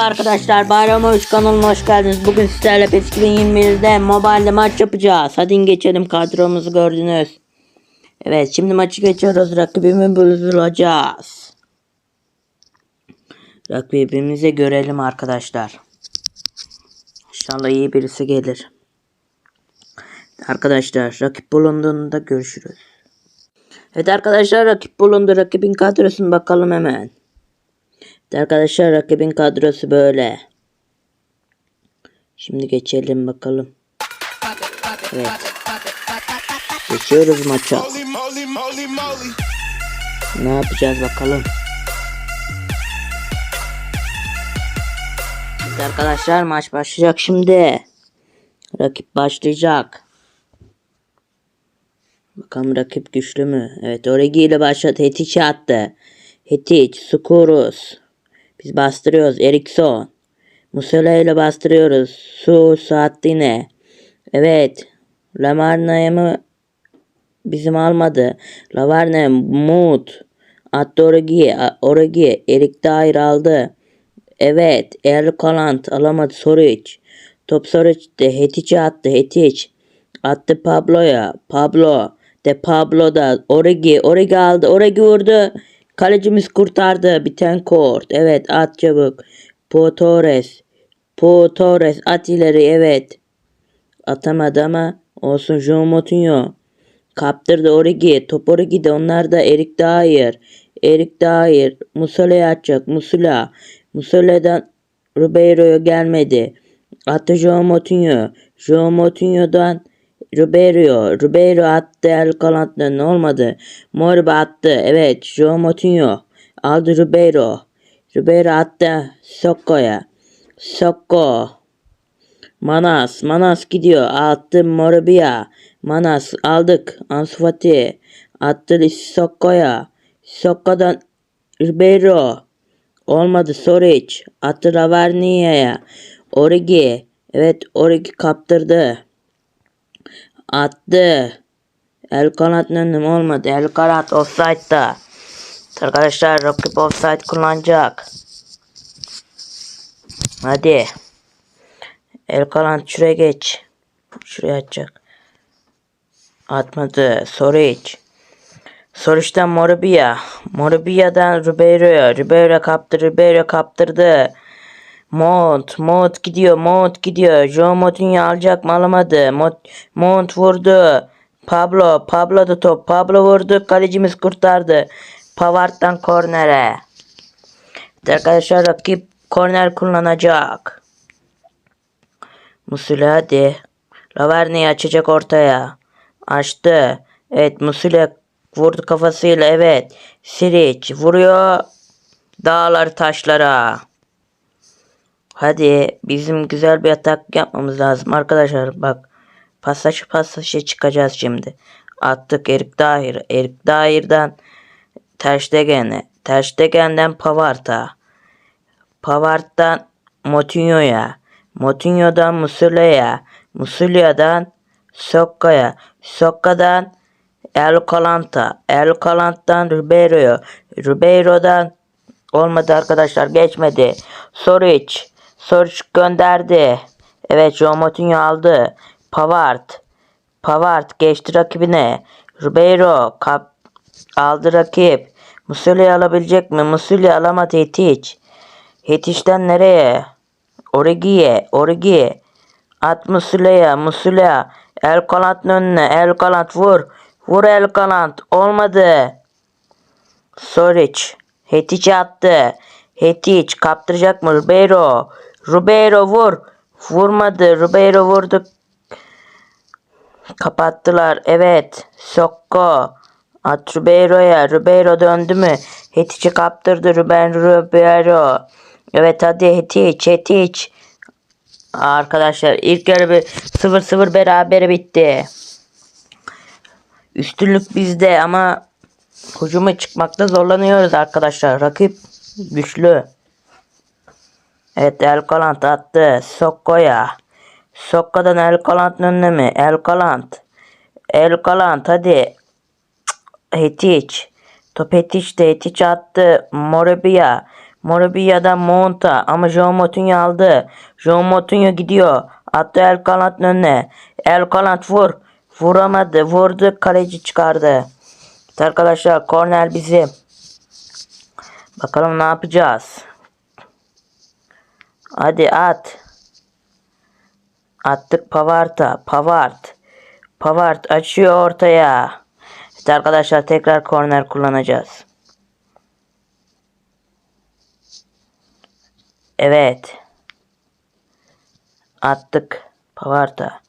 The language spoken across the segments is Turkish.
Merhaba arkadaşlar, Bayram Hoş kanalıma hoş geldiniz. Bugün sizlerle PES 2021'de mobilde maç yapacağız. Hadi geçelim kadromuzu gördünüz. Evet, şimdi maçı geçiyoruz. Rakibimi bulacağız. Rakibimizi görelim arkadaşlar. İnşallah iyi birisi gelir. Arkadaşlar, rakip bulunduğunda görüşürüz. Evet arkadaşlar, rakip bulundu. Rakibin kadrosuna bakalım hemen. Arkadaşlar rakibin kadrosu böyle. Şimdi geçelim bakalım. Evet. Geçiyoruz maça. Ne yapacağız bakalım. Evet arkadaşlar maç başlayacak şimdi. Rakip başlayacak. Bakalım rakip güçlü mü? Evet Origi ile başladı. Hetic'i attı. Hetic, Skurus. Biz bastırıyoruz. Erikson. Musela ile bastırıyoruz. Su, Saatine. Evet. Lamarna'ya mı bizim almadı. Lavarne, Mut. Attı Origi. Origi. Erik Dair aldı. Evet. Erkolant alamadı. Soric. Top Soric'te. Hetic'e attı. Hetic. Attı Pablo'ya. Pablo. De Pablo da. Origi. Origi aldı. Origi vurdu. Kalecimiz kurtardı. Biten kort. Evet at çabuk. Po Torres. Po Torres at ileri. Evet. Atamadı ama olsun João Moutinho. Kaptırdı Origi. Top Origi'de. Onlar da Erik Dair. Erik Dair. Musola'ya atacak. Musula. Musola'dan Ribeiro'ya gelmedi. Attı João Moutinho. João Moutinho'dan Ribeiro. Ribeiro attı el kanattan olmadı. Moriba attı. Evet. João Moutinho. Aldı Ribeiro. Ribeiro attı Sokko'ya. Sokko. Manas. Manas gidiyor. Attı Moribia. Manas aldık. Ansu Fati. Attı Sokko'ya. Sokko'dan Ribeiro. Olmadı Soric. Attı Ravarnia'ya. Origi. Evet Origi kaptırdı. Attı. El kanat önüm olmadı. El kanat offside'da. Arkadaşlar rakip offside kullanacak. Hadi. El kanat şuraya geç. Şuraya atacak. Atmadı. Soric. Soruş'tan Moribia. Moribia'dan Ribeiro'ya. Ribeiro kaptı. Ribeiro kaptırdı. Mont. Mont gidiyor. Mont gidiyor. Joe Moutinho alacak mı alamadı. Mont, Mont vurdu. Pablo. Pablo da top. Pablo vurdu. Kalecimiz kurtardı. Pavard'dan kornere. Arkadaşlar rakip korner kullanacak. Musula hadi. Laverne'yi açacak ortaya. Açtı. Evet Musula vurdu kafasıyla evet. Siric vuruyor. Dağlar taşlara. Hadi bizim güzel bir atak yapmamız lazım arkadaşlar. Bak pasaj pasajı çıkacağız şimdi. Attık Erik Dahir. Erik Dahir'den Terstegen'e. Terstegen'den Pavard'a. Pavard'dan Moutinho'ya. Moutinho'dan Musula'ya. Musula'dan Sokka'ya. Sokka'dan El Calant'a. El Calant'tan Ribeiro'ya. Ribeiro'dan olmadı arkadaşlar geçmedi. Soric. Soric gönderdi. Evet João Moutinho aldı. Pavard. Pavard geçti rakibine. Ribeiro kap aldı rakip. Musula'yı alabilecek mi? Musula'yı alamadı Hetic. Hetic'ten nereye? Origi'ye. Origi. At Musula'ya. Musula. El Kalant önüne. El Kalant vur. Vur El Kalant. Olmadı. Soric. Hetic attı. Hetic kaptıracak mı? Ribeiro. Ribeiro vur. Vurmadı. Ribeiro vurdu. Kapattılar. Evet. Sokko. At Ribeiro'ya. Ribeiro döndü mü? Hetic'i kaptırdı. Ruben Ribeiro. Evet hadi Hetic. Hetic. Arkadaşlar ilk yarı bir 0-0 beraber bitti. Üstünlük bizde ama hücuma çıkmakta zorlanıyoruz arkadaşlar. Rakip güçlü. Evet El Kalant attı. Sokko'ya. Sokko'dan El Kalant'ın önüne mi? El Kalant. El Kalant hadi. Hetic. Top Hetic'te Hetic attı. Moribia. Morbia'dan Monta ama João Moutinho aldı. João Moutinho gidiyor. Attı El Kanat'ın önüne. El Kanat vur. Vuramadı. Vurdu. Kaleci çıkardı. Evet Arkadaşlar korner bizim. Bakalım ne yapacağız. Hadi at. Attık Pavart'a. Pavart. Pavart açıyor ortaya. Evet arkadaşlar tekrar korner kullanacağız. Evet. Attık Pavart'a.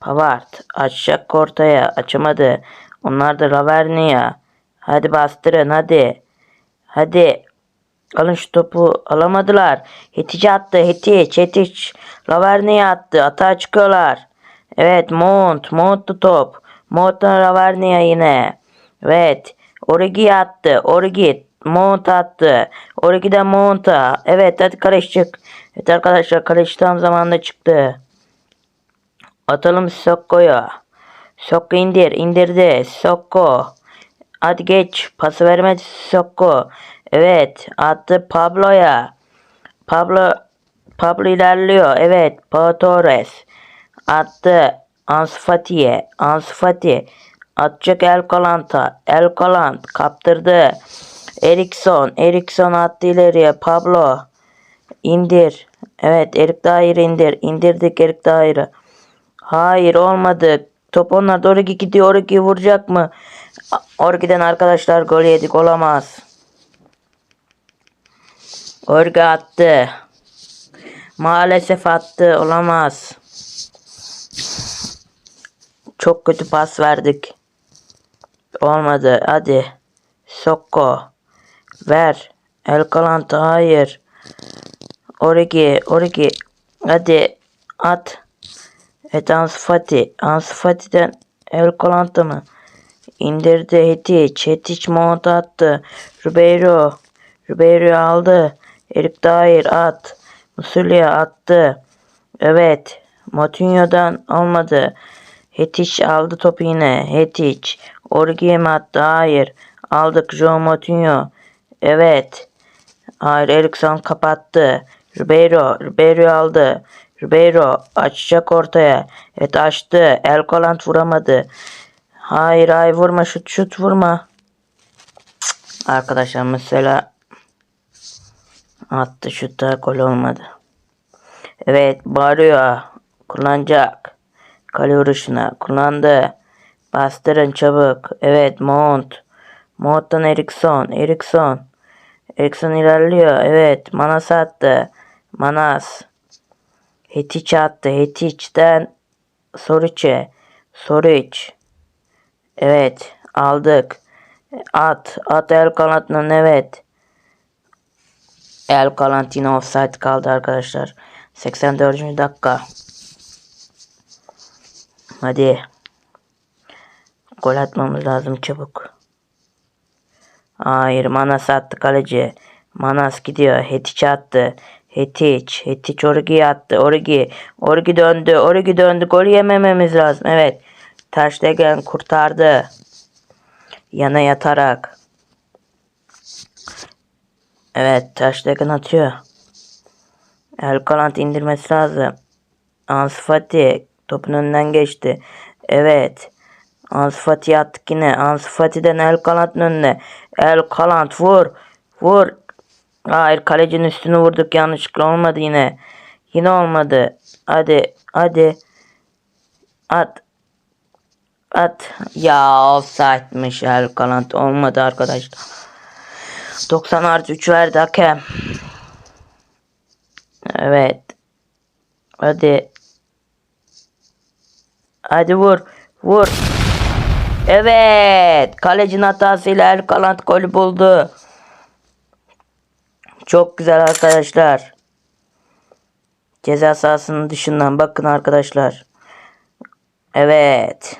Pavart açacak ortaya. Açamadı. Onlar da Lavernia. Hadi bastırın hadi. Hadi. Alın şu topu alamadılar. Hetice attı. Hetiç. Hetiç. Lavernia attı. Atağa çıkıyorlar. Evet Mont. Mont'tu top. Mont'tan Lavernia yine. Evet. Origi attı. Origi. Mont attı. Origi'den Mont'a. Evet hadi Kaleş çık. Evet arkadaşlar Kaleş tam zamanında çıktı. Atalım Sokko'ya. Sokko indir. indirdi. Sokko. Hadi geç. Pası vermedi Sokko. Evet. Attı Pablo'ya. Pablo Pablo ilerliyor. Evet. Pau Torres. Attı. Ansu Fati'ye. Ansu Fati. Atacak El Kalant'a. El Kalant kaptırdı. Erikson. Erikson attı ileriye. Pablo. İndir. Evet Erik Dair indir. İndirdik Erik Dair'i. Hayır olmadı. Top onlar doğru gidiyor. Origi vuracak mı? Origi'den arkadaşlar gol yedik. Olamaz. Origi attı. Maalesef attı. Olamaz. Çok kötü pas verdik. Olmadı. Hadi. Sokko. Ver. El Kalanta hayır. Origi. Origi. Hadi. At. Evet Ansu Fati. Ansu Fati'den El Kalanta mı? İndirdi Hetiç. Hetiç mont attı. Ribeiro. Ribeiro aldı. Erik Dair at. Musulia attı. Evet. Moutinho'dan olmadı. Hetiç aldı topu yine. Hetiç. Origi'ye mi attı? Hayır. Aldık João Moutinho. Evet. Hayır Erikson kapattı. Ribeiro. Ribeiro aldı. Ribeiro açacak ortaya. Evet açtı. El Kolant vuramadı. Hayır hayır vurma şut şut vurma. Arkadaşlar mesela attı şutta gol olmadı. Evet bağırıyor. Kullanacak. Kale vuruşuna kullandı. Bastırın çabuk. Evet Mount. Mount'tan Erikson. Erikson. Erikson ilerliyor. Evet Manas attı. Manas. Hetiç attı. Hetiç'ten Soriç'e. Soriç. Evet aldık. At. At el kanatının evet. El kanat yine offside kaldı arkadaşlar. 84. dakika. Hadi. Gol atmamız lazım çabuk. Hayır Manas attı kaleci. Manas gidiyor. Hetiç attı. Hetiç. Hetiç Origi attı. Origi. Origi döndü. Origi döndü. Gol yemememiz lazım. Evet. Taşdegen kurtardı. Yana yatarak. Evet. Taşdegen atıyor. El Kalant indirmesi lazım. Ansu Fati topun önünden geçti. Evet. Ansu Fati attık yine. Ansu El Kalant'ın önüne. El Kalant vur. Vur. Hayır kalecinin üstünü vurduk. Yanlışlıkla olmadı yine. Yine olmadı. Hadi. Hadi. At. At. Ya offside'miş El Kalant. Olmadı arkadaşlar. 90 artı 3 verdi hakem. Evet. Hadi. Hadi vur. Vur. Evet. Kalecinin hatasıyla El Kalant golü buldu. Çok güzel arkadaşlar. Ceza sahasının dışından bakın arkadaşlar. Evet.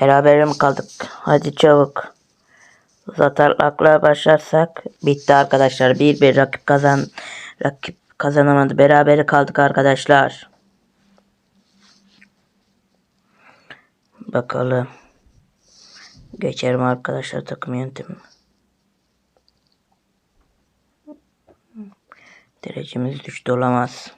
Beraber mi kaldık? Hadi çabuk. Uzatmakla başlarsak bitti arkadaşlar. Bir bir rakip kazan rakip kazanamadı. Berabere kaldık arkadaşlar. Bakalım. Geçerim arkadaşlar takım yöntemi. Derecemiz düştü olamaz.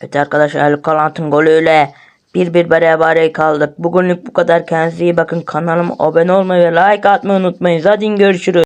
Evet arkadaşlar Ali Kalant'ın golüyle bir bir beraber kaldık. Bugünlük bu kadar. Kendinize iyi bakın. Kanalıma abone olmayı ve like atmayı unutmayın. Zaten görüşürüz.